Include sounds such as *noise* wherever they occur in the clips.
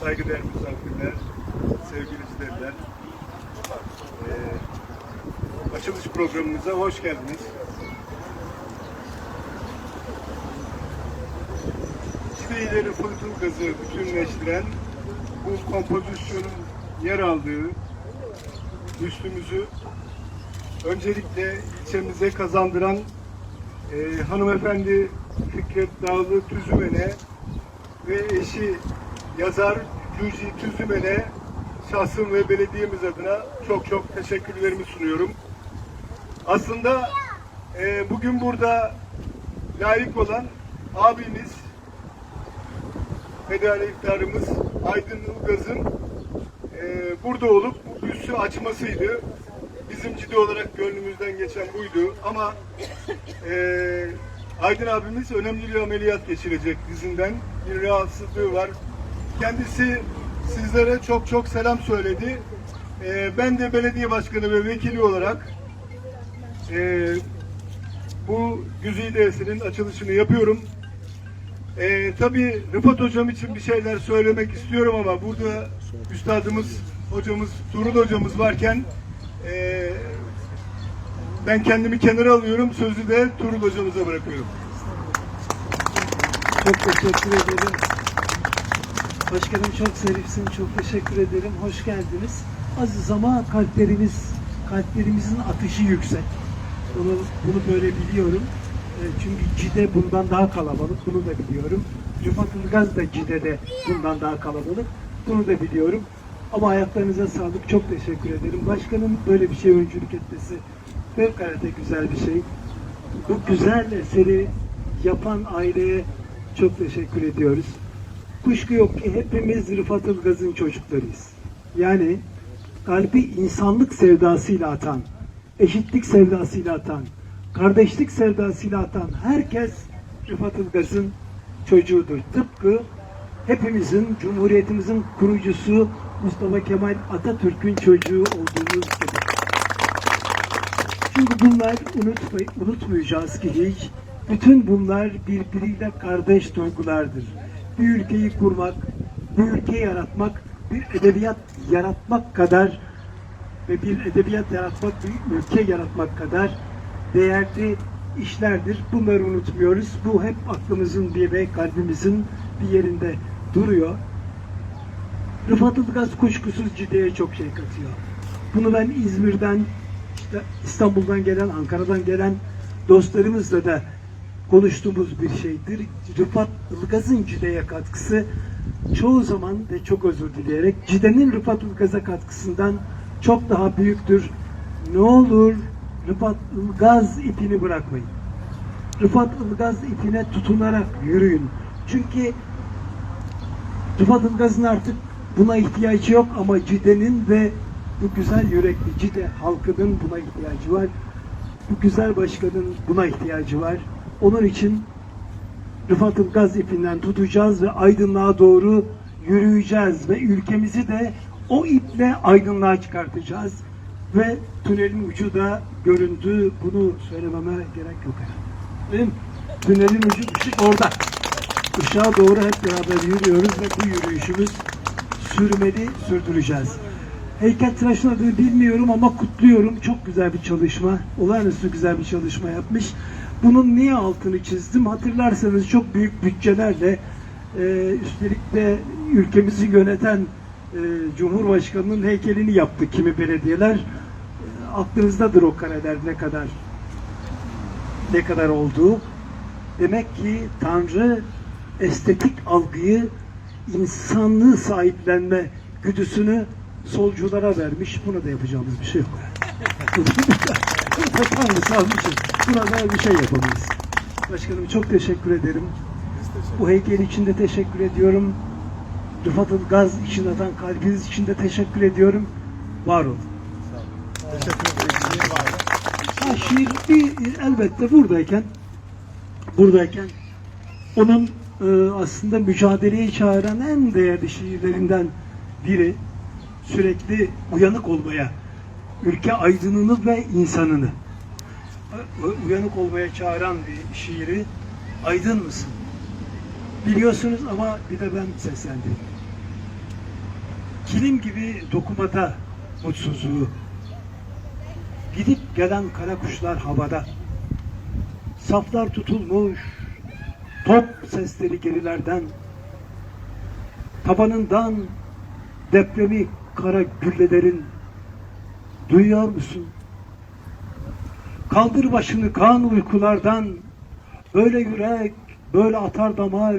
saygıdeğer misafirler, sevgili izleyenler. Ee, açılış programımıza hoş geldiniz. Çileğileri fırtın gazı bütünleştiren bu kompozisyonun yer aldığı üstümüzü öncelikle ilçemize kazandıran e, hanımefendi Fikret Dağlı Tüzümen'e ve eşi yazar Gülci Tüzümen'e şahsım ve belediyemiz adına çok çok teşekkürlerimi sunuyorum. Aslında e, bugün burada layık olan abimiz Fedali iftarımız Aydın Ilgaz'ın e, burada olup bu büstü açmasıydı. Bizim ciddi olarak gönlümüzden geçen buydu. Ama e, Aydın abimiz önemli bir ameliyat geçirecek dizinden. Bir rahatsızlığı var. Kendisi sizlere çok çok selam söyledi. E, ben de belediye başkanı ve vekili olarak e, bu güzide eserin açılışını yapıyorum. Ee, tabii Rıfat hocam için bir şeyler söylemek istiyorum ama burada üstadımız, hocamız, Tuğrul hocamız varken ee, ben kendimi kenara alıyorum. Sözü de Tuğrul hocamıza bırakıyorum. Çok teşekkür ederim. Başkanım çok zarifsin. Çok teşekkür ederim. Hoş geldiniz. Aziz ama kalplerimiz, kalplerimizin atışı yüksek. Bunu, bunu böyle biliyorum. E, Çünkü Cide bundan daha kalabalık. Bunu da biliyorum. Rıfat Ilgaz da Cide'de bundan daha kalabalık. Bunu da biliyorum. Ama ayaklarınıza sağlık. Çok teşekkür ederim. Başkanım böyle bir şey öncülük etmesi fevkalade güzel bir şey. Bu güzel eseri yapan aileye çok teşekkür ediyoruz. Kuşku yok ki hepimiz Rıfat Ilgaz'ın çocuklarıyız. Yani kalbi insanlık sevdasıyla atan, eşitlik sevdasıyla atan, kardeşlik sevdasıyla atan herkes Rıfat Ilgaz'ın çocuğudur. Tıpkı hepimizin, Cumhuriyetimizin kurucusu Mustafa Kemal Atatürk'ün çocuğu olduğumuz gibi. Çünkü bunlar unutmay unutmayacağız ki hiç. Bütün bunlar birbiriyle kardeş duygulardır. Bir ülkeyi kurmak, bir ülke yaratmak, bir edebiyat yaratmak kadar ve bir edebiyat yaratmak, bir ülke yaratmak kadar değerli işlerdir. Bunları unutmuyoruz. Bu hep aklımızın bir ve kalbimizin bir yerinde duruyor. Rıfat Ilgaz kuşkusuz Cide'ye çok şey katıyor. Bunu ben İzmir'den, işte İstanbul'dan gelen, Ankara'dan gelen dostlarımızla da konuştuğumuz bir şeydir. Rıfat Ilgaz'ın Cide'ye katkısı çoğu zaman ve çok özür dileyerek Cide'nin Rıfat Ilgaz'a katkısından çok daha büyüktür. Ne olur Rıfat Ilgaz ipini bırakmayın. Rıfat Ilgaz ipine tutunarak yürüyün. Çünkü Rıfat Ilgaz'ın artık buna ihtiyacı yok ama Cide'nin ve bu güzel yürekli Cide halkının buna ihtiyacı var. Bu güzel başkanın buna ihtiyacı var. Onun için Rıfat Ilgaz ipinden tutacağız ve aydınlığa doğru yürüyeceğiz ve ülkemizi de o iple aydınlığa çıkartacağız. Ve tünelin ucu da göründü. Bunu söylememe gerek yok herhalde. Tünelin ucu ışık orada. Işığa doğru hep beraber yürüyoruz ve bu yürüyüşümüz sürmeli sürdüreceğiz. Heykel tıraşın adını bilmiyorum ama kutluyorum. Çok güzel bir çalışma. Olağanüstü güzel bir çalışma yapmış. Bunun niye altını çizdim? Hatırlarsanız çok büyük bütçelerle e, üstelik de ülkemizi yöneten e, Cumhurbaşkanı'nın heykelini yaptı kimi belediyeler. E, aklınızdadır o kareler ne kadar ne kadar olduğu. Demek ki Tanrı estetik algıyı insanlığı sahiplenme güdüsünü solculara vermiş. Buna da yapacağımız bir şey yok. *laughs* Tanrı salmışız. Buna da bir şey yapamayız. Başkanım çok teşekkür ederim. Bu heykel için de teşekkür ediyorum. Rıfat Gaz için atan kalbiniz için de teşekkür ediyorum. Var olun. Ha, şiir bir, elbette buradayken buradayken onun e, aslında mücadeleye çağıran en değerli şiirlerinden biri sürekli uyanık olmaya, ülke aydınını ve insanını uyanık olmaya çağıran bir şiiri aydın mısın? Biliyorsunuz ama bir de ben seslendim. Kilim gibi dokumada mutsuzluğu. Gidip gelen kara kuşlar havada. Saflar tutulmuş, top sesleri gerilerden. Tabanından depremi kara güllelerin duyuyor musun? Kaldır başını kan uykulardan. Böyle yürek, böyle atar damar.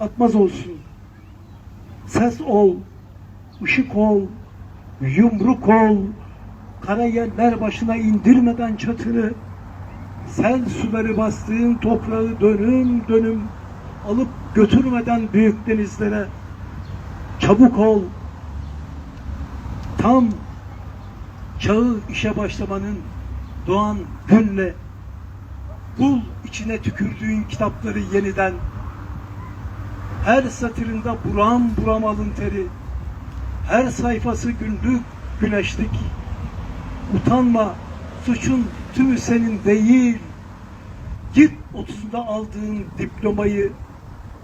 Atmaz olsun. Ses ol, ışık ol, yumruk ol, kara yerler başına indirmeden çatını, sel suları bastığın toprağı dönüm dönüm alıp götürmeden büyük denizlere. Çabuk ol. Tam çağı işe başlamanın doğan günle bul içine tükürdüğün kitapları yeniden her satırında buram buram alın teri her sayfası günlük güneşlik. Utanma suçun tümü senin değil. Git otuzunda aldığın diplomayı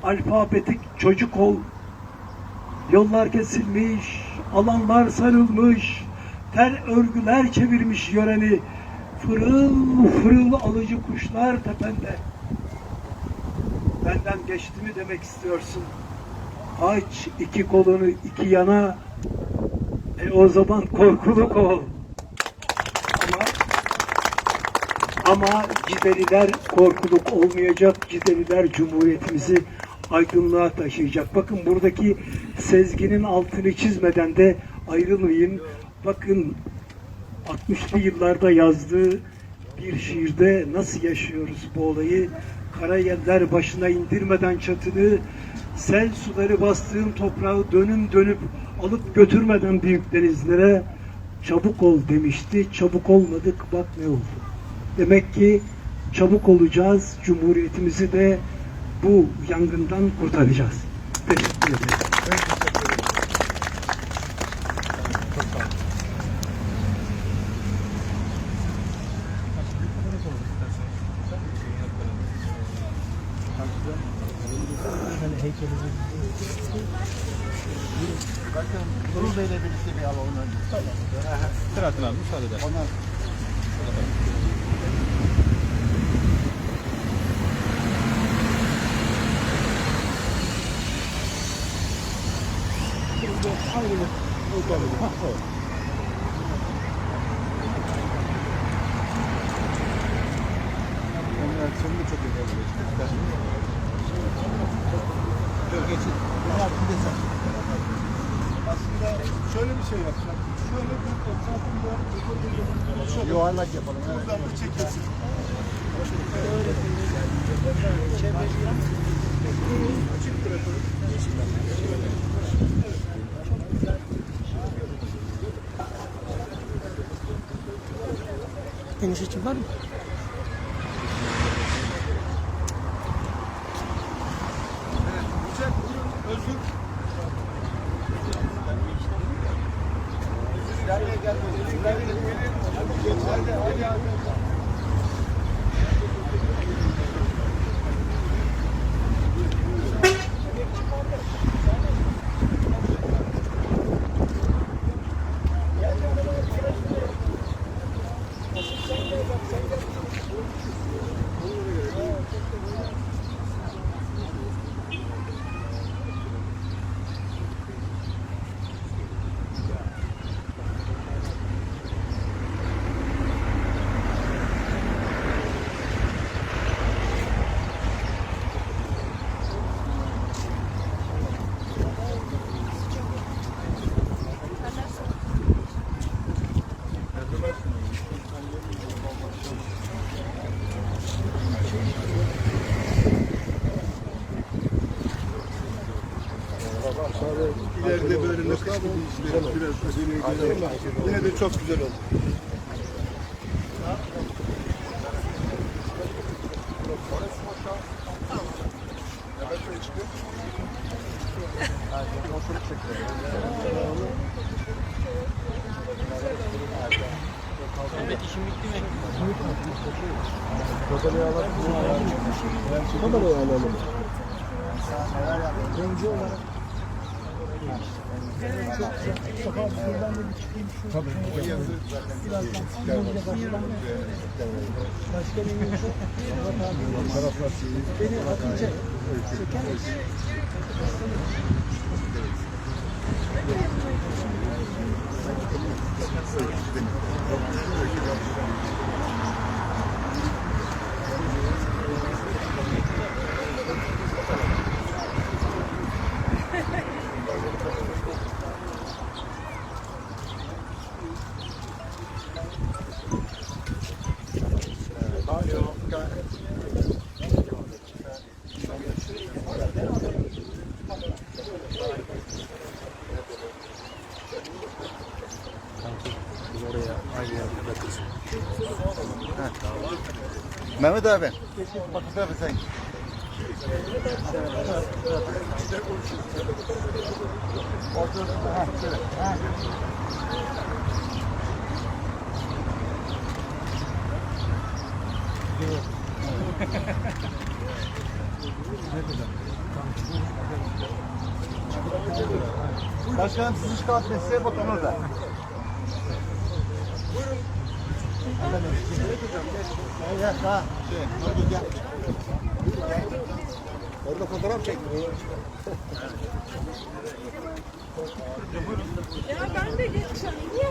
alfabetik çocuk ol. Yollar kesilmiş, alanlar sarılmış, ter örgüler çevirmiş yöreni, fırıl fırıl alıcı kuşlar tepende. Benden geçti mi demek istiyorsun? Aç iki kolunu iki yana, e o zaman korkuluk ol. Ama ama Cideliler korkuluk olmayacak. Cideliler Cumhuriyetimizi aydınlığa taşıyacak. Bakın buradaki sezginin altını çizmeden de ayrılmayın. Bakın 60'lı yıllarda yazdığı bir şiirde nasıl yaşıyoruz bu olayı? Kara yeller başına indirmeden çatını, sel suları bastığın toprağı dönüm dönüp alıp götürmeden büyük denizlere çabuk ol demişti. Çabuk olmadık bak ne oldu. Demek ki çabuk olacağız. Cumhuriyetimizi de bu yangından kurtaracağız. Teşekkür ederim. Bir alalım önce. Selahattin abi müsaade eder. Ondan Onun reaksiyonu da çok önemli. Murat bir de sen. Aslında şöyle bir şey yapacağım. Şöyle bir etrafında şöyle Yuvarlak yapalım. Buradan bir çekilsin. Açık bırakalım. Geniş açım var mı? Yücel, buyurun, Özgür. Gelmeye gelmedi. Gelin, gelin. Hadi, hadi, hadi. İleride böyle nakışlı bir işler biraz acele ama yine de çok güzel oldu. Kamerayı alalım. Neler yapıyor? Önce olarak beni atınca çeker misin? Mehmet abi. Bu tarafa sen. Başkanım sizi çıkartmayın. Size bakın orada. Gel gel ha. Şey, hadi gel. Orada fotoğraf çek. Ya ben de geçeceğim. Niye?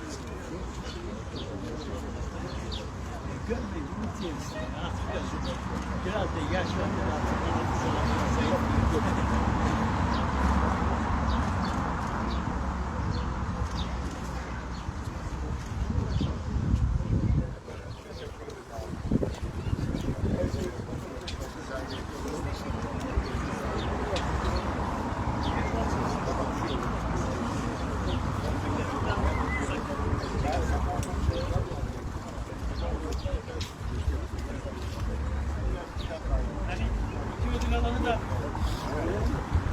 那个那个。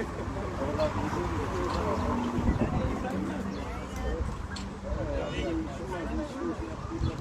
Çekin sonra. Burada olsaydı çekerdim. Evet. Ben çekerim. Daha otur yanına.